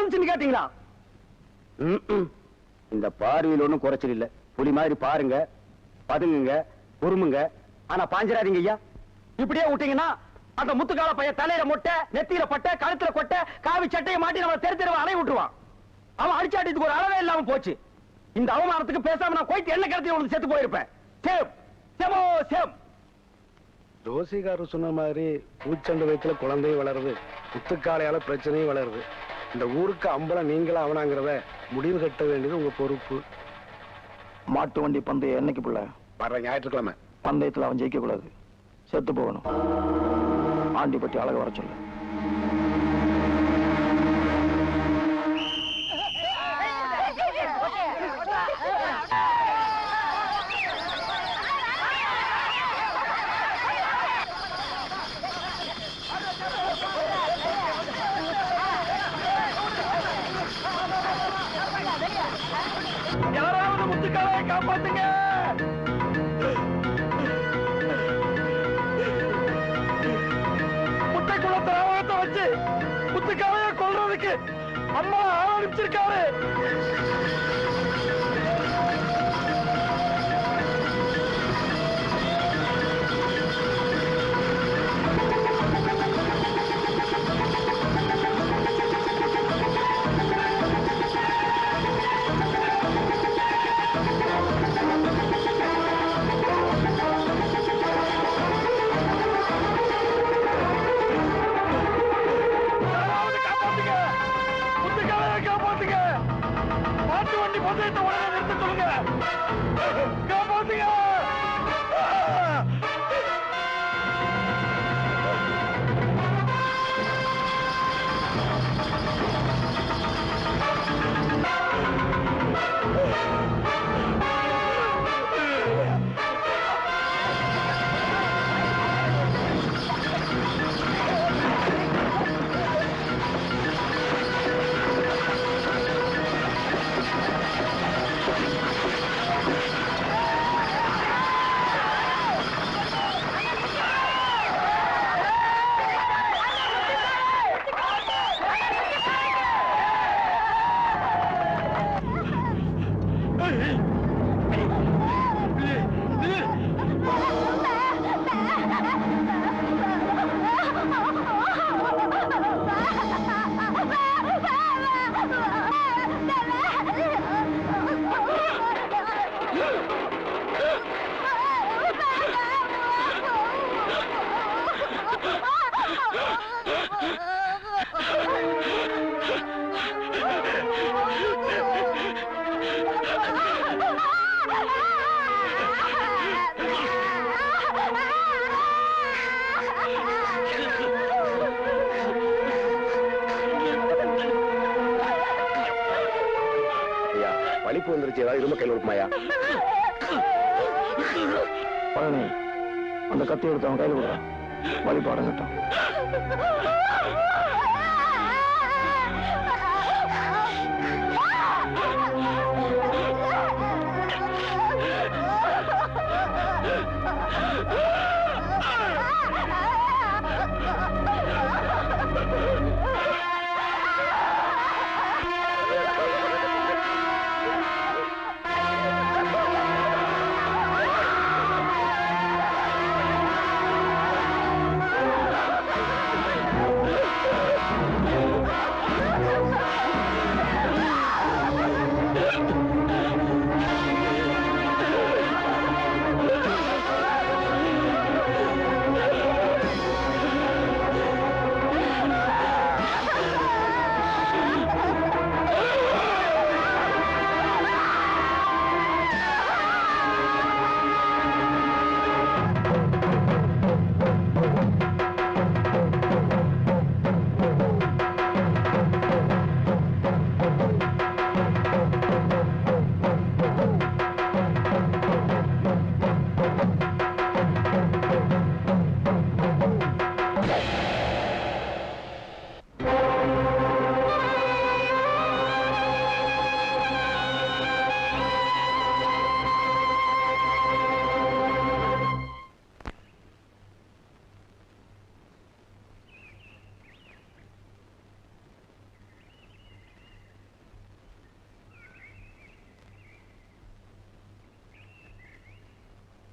நடந்துச்சுன்னு கேட்டீங்களா. இந்த பார்வையில் ஒண்ணும் குறைச்சல் இல்ல. புலி மாதிரி பாருங்க பதுங்குங்க பொறுமுங்க ஆனா பாஞ்சிராதீங்க ஐயா. இப்படியே விட்டீங்கன்னா அந்த முத்துக்கால பையன் தலையில மொட்டை நெத்தியில பட்டை கழுத்துல கொட்டை காவி சட்டையை மாட்டி நம்ம தெரு தெருவ அலைய விட்டுருவான். அவன் அடிச்சாட்டியதுக்கு ஒரு அளவே இல்லாம போச்சு. இந்த அவமானத்துக்கு பேசாம நான் கோயிட்டு என்ன கடத்தி உனக்கு செத்து போயிருப்பேன். Same சேமோ same. ஜோசிகாரர் சொன்ன மாதிரி பூச்சண்ட வயத்துல குழந்தையும் வளருது. முத்துக்காலையால பிரச்சனையும் வளருது. இந்த ஊருக்கு அம்பலம் நீங்களா அவனாங்கிறத முடிவு கட்ட வேண்டியது உங்க பொறுப்பு. மாட்டு வண்டி பந்தயம் என்னைக்கு பிள்ளை? வர்ற ஞாயிற்றுக்கிழமை. பந்தயத்துல அவன் ஜெயிக்க கூடாது செத்து போகணும். ஆண்டிப்பட்டி அழக வர சொல்லு. முத்துக்காலையை காப்பாத்துங்க. முட்டை குளத்தை வச்சு முத்துக்காலைய கொள்றதுக்கு அம்மா ஆரம்பிச்சிருக்காரு. மாட்டு வண்டி பந்தயத்தை உடனே நிறுத்த சொல்லுங்க காப்பாத்துங்க வந்துருச்சு. ஏதாவது இரும்ப கையில் கொடுக்குமாயா பழனி அந்த கத்தி எடுத்து அவன் கையில் விடுறான் வழிபாடு கட்டும்.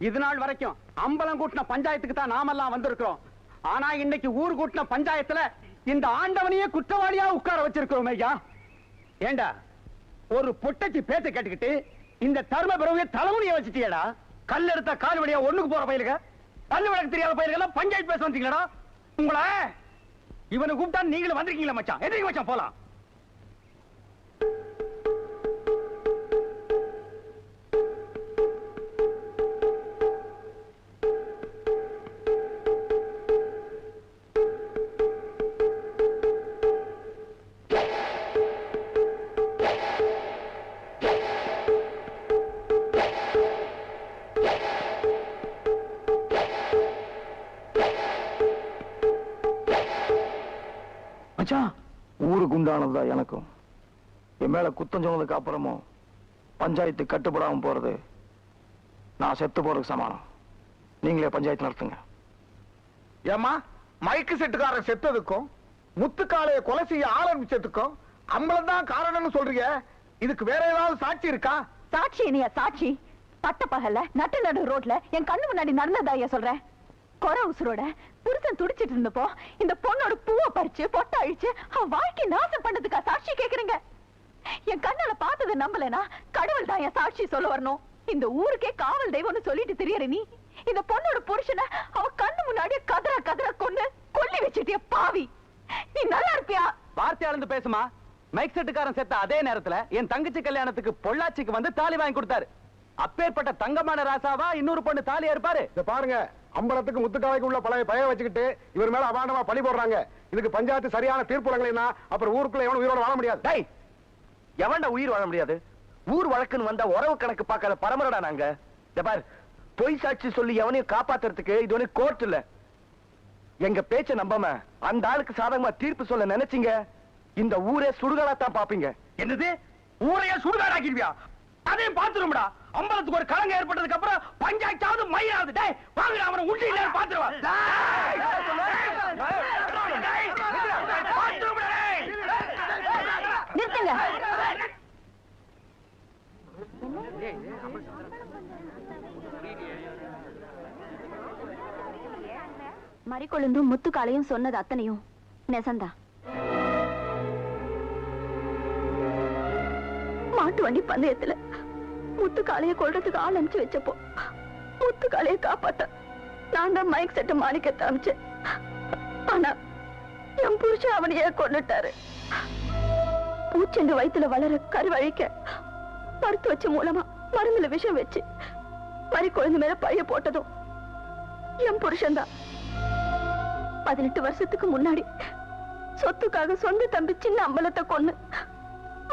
இது நாள் வரைக்கும் அம்பலம் கூட்டின பஞ்சாயத்துக்கு தான் நாமெல்லாம் வந்திருக்கிறோம். ஆனா இன்னைக்கு ஊர் கூட்டின பஞ்சாயத்துல இந்த ஆண்டவனையே குற்றவாளியா உட்கார வச்சிருக்கிறோம் ஐயா. ஏண்டா ஒரு பொட்டச்சி பேச்ச கேட்டுக்கிட்டு இந்த தர்ம பிறவைய தலைமுடிய வச்சுட்டியடா. கல் எடுத்த கால் வழியா ஒண்ணுக்கு போற பயிலுக பல்லு வழக்கு தெரியாத பயிலுகெல்லாம் பஞ்சாயத்து பேச வந்தீங்களா உங்கள? இவனை கூப்பிட்டா நீங்களும் வந்திருக்கீங்களா மச்சான்? எதிரிங்க மச்சான் போலாம். மேல குத்தம் சொன்னதுக்கு அப்புறமும் பஞ்சாயத்து கட்டுப்படாம போறது நான் செத்து போறதுக்கு சமானம். நீங்களே பஞ்சாயத்து நடத்துங்க. ஏமா மைக்கு செட்டுக்காரன் செத்ததுக்கும் முத்துக்காளைய கொலை செய்ய ஆரம்பிச்சதுக்கும் அம்பலம் தான் காரணம்னு சொல்றீங்க இதுக்கு வேற ஏதாவது சாட்சி இருக்கா? சாட்சி இனியா சாட்சி. பட்ட பகல்ல நட்டு நடு ரோட்ல என் கண்ணு முன்னாடி நடந்ததா ஐயா சொல்றேன் கொர உசுரோட புருஷன் துடிச்சிட்டு இருந்தப்போ இந்த பொண்ணோட பூவை பறிச்சு பொட்ட அழிச்சு அவ வாழ்க்கை நாசம் பண்ணதுக்கா சாட்சி கேக்குறீங்க? என் கண்ணால பார்த்ததை நம்பலனா கடவுள் தான் என் சாட்சி சொல்ல வரணும். இந்த ஊருக்கே காவல் தெய்வம்னு சொல்லிட்டு தெரியற நீ. இந்த பொண்ணோட புருஷனை அவ கண்ணு முன்னாடியே கதற கதற கொண்டு கொல்லி வச்சிட்டிய பாவி. நீ நல்லா இருப்பியா? வார்த்தை அளந்து பேசுமா? மைக் செட்டுக்காரன் செத்த அதே நேரத்துல என் தங்கச்சி கல்யாணத்துக்கு பொள்ளாச்சிக்கு வந்து தாலி வாங்கி கொடுத்தாரு. அப்பேற்பட்ட தங்கமான ராசாவா இன்னொரு பொண்ணு தாலியா இருப்பாரு? இத பாருங்க அம்பலத்துக்கு முத்துக்காலைக்கு உள்ள பழைய பய வச்சுக்கிட்டு இவர் மேல அபாண்டமா பழி போடுறாங்க. இதுக்கு பஞ்சாயத்து சரியான தீர்ப்பு வழங்கலைன்னா அப்புறம் ஊருக்குள்ள எவனும் உயிரோட வாழ முடியாது. டேய் எவன்டா உயிர் வாழ முடியாது ஊர் வழக்குன்னு வந்தா உறவு கணக்கு பார்க்காத பரமரடா நாங்க பார் பொய் சாட்சி சொல்லி எவனையும் காப்பாத்துறதுக்கு இது ஒண்ணு கோர்ட் இல்ல எங்க பேச்ச நம்பாம அந்த ஆளுக்கு சாதகமா தீர்ப்பு சொல்ல நினைச்சீங்க இந்த ஊரே சுடுகாடா தான் பாப்பீங்க என்னது ஊரையே சுடுகாடாக்கிடுவியா அதையும் பார்த்துரும்டா அம்பலத்துக்கு ஒரு கலங்க ஏற்பட்டதுக்கு அப்புறம் பஞ்சாயத்தாவது மையாவது டேய் வாங்கடா அவனை உண்டி இல்லையா பாத்துருவா மறிக்கொழுந்தும் முத்துக்காலையும் சொன்னது அத்தனையும் நெசந்தா. மாட்டு வண்டி பந்தயத்துல முத்துக்காளைய கொள்றதுக்கு ஆள் அனுப்பிச்சு வச்சப்போ முத்துக்காலைய காப்பாத்த நான் தான் மைக் செட்டு மாணிக்கத்தை அமிச்சேன் ஆனா என் புருஷன் அவனையே கொண்டுட்டாரு பூச்செண்டு வயித்துல வளர கருவழிக்க பருத்து வச்ச மூலமா மருந்துல விஷம் வச்சு மறி குழந்தை மேல பழைய போட்டதும் என் புருஷன்தான். பதினெட்டு வருஷத்துக்கு முன்னாடி சொத்துக்காக சொந்த தம்பி சின்ன அம்பலத்தை கொண்டு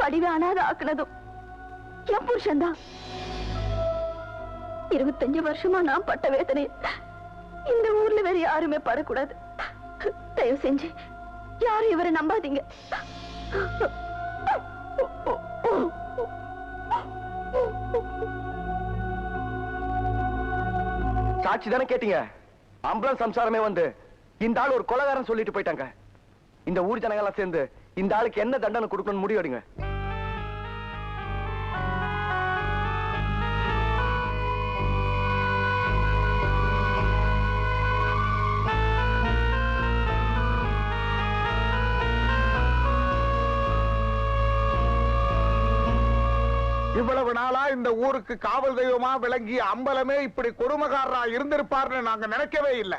வடிவே அனாத ஆக்குனதும் என் புருஷன்தான். இருபத்தஞ்சு வருஷமா நான் பட்ட வேதனை இந்த ஊர்ல வேற யாருமே படக்கூடாது. தயவு செஞ்சு யாரும் இவரை நம்பாதீங்க. சாட்சி தானே கேட்டீங்க? அம்பலம் சம்சாரமே வந்து இந்த ஆள் ஒரு கொலகாரன் சொல்லிட்டு போயிட்டாங்க. இந்த ஊர் ஜனங்கள்லாம் சேர்ந்து இந்த ஆளுக்கு என்ன தண்டனை கொடுக்கணும்னு முடிவெடுங்க. இவ்வளவு நாளா இந்த ஊருக்கு காவல் தெய்வமா விளங்கிய அம்பலமே இப்படி கொடுமகாரரா இருந்திருப்பார்னு நாங்க நினைக்கவே இல்லை.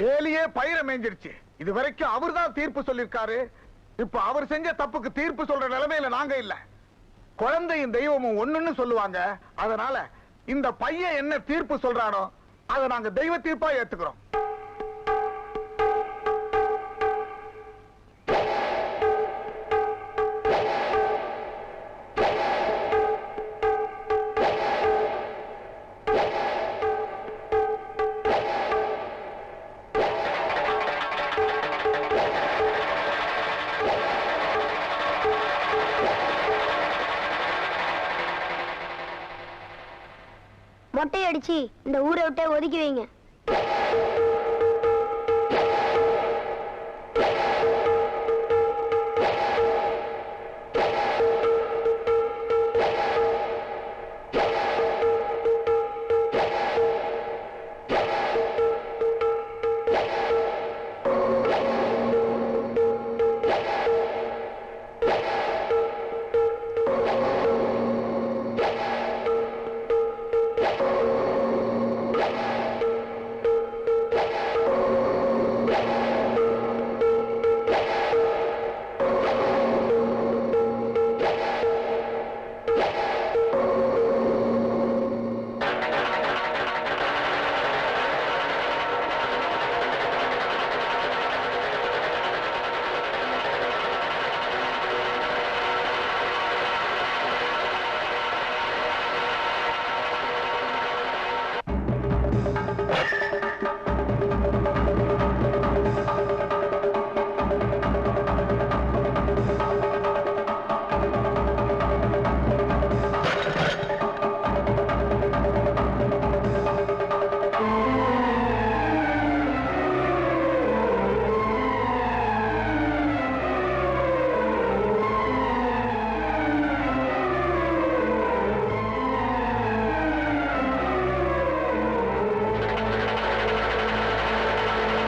வேலியே பயிர மேஞ்சிருச்சு. இது வரைக்கும் அவர் தான் தீர்ப்பு சொல்லிருக்காரு இப்ப அவர் செஞ்ச தப்புக்கு தீர்ப்பு சொல்ற நிலைமையில நாங்க இல்ல. குழந்தையும் தெய்வமும் ஒண்ணுன்னு சொல்லுவாங்க. அதனால இந்த பையன் என்ன தீர்ப்பு சொல்றானோ அதை நாங்க தெய்வ தீர்ப்பா ஏத்துக்கிறோம். மொட்டை அடிச்சு இந்த ஊரை விட்டே ஒதுக்கி வைங்க.